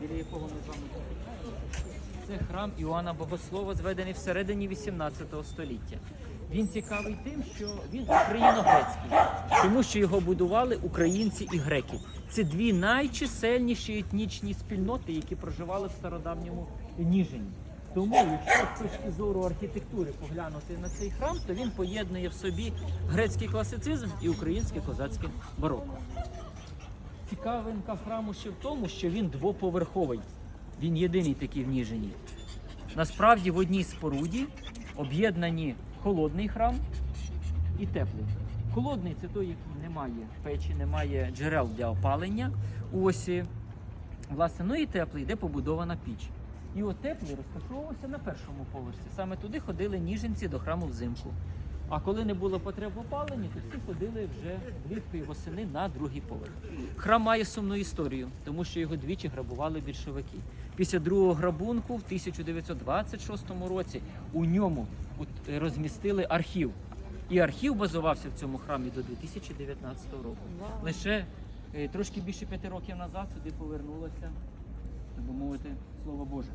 біля якого ми з вами. Це храм Іоанна Богослова, зведений всередині 18 століття. Він цікавий тим, що він україно-грецький, тому що його будували українці і греки. Це дві найчисельніші етнічні спільноти, які проживали в стародавньому Ніжині. Тому, якщо з точки зору архітектури поглянути на цей храм, то він поєднує в собі грецький класицизм і українське козацьке бароко. Цікавинка храму ще в тому, що він двоповерховий. Він єдиний такий в Ніжині. Насправді в одній споруді об'єднані холодний храм і теплий. Холодний це той, який не має печі, не має джерел для опалення. Ось і, власне, ну і теплий, де побудована піч. І от теплий розташовувався на першому поверсі. Саме туди ходили ніженці до храму взимку. А коли не було потреб в опаленні, то всі ходили вже влітку і восени на другий поверх. Храм має сумну історію, тому що його двічі грабували більшовики. Після другого грабунку в 1926 році у ньому е, розмістили архів. І архів базувався в цьому храмі до 2019 року. Лише е, трошки більше п'яти років назад сюди повернулося, так би мовити, слово Боже.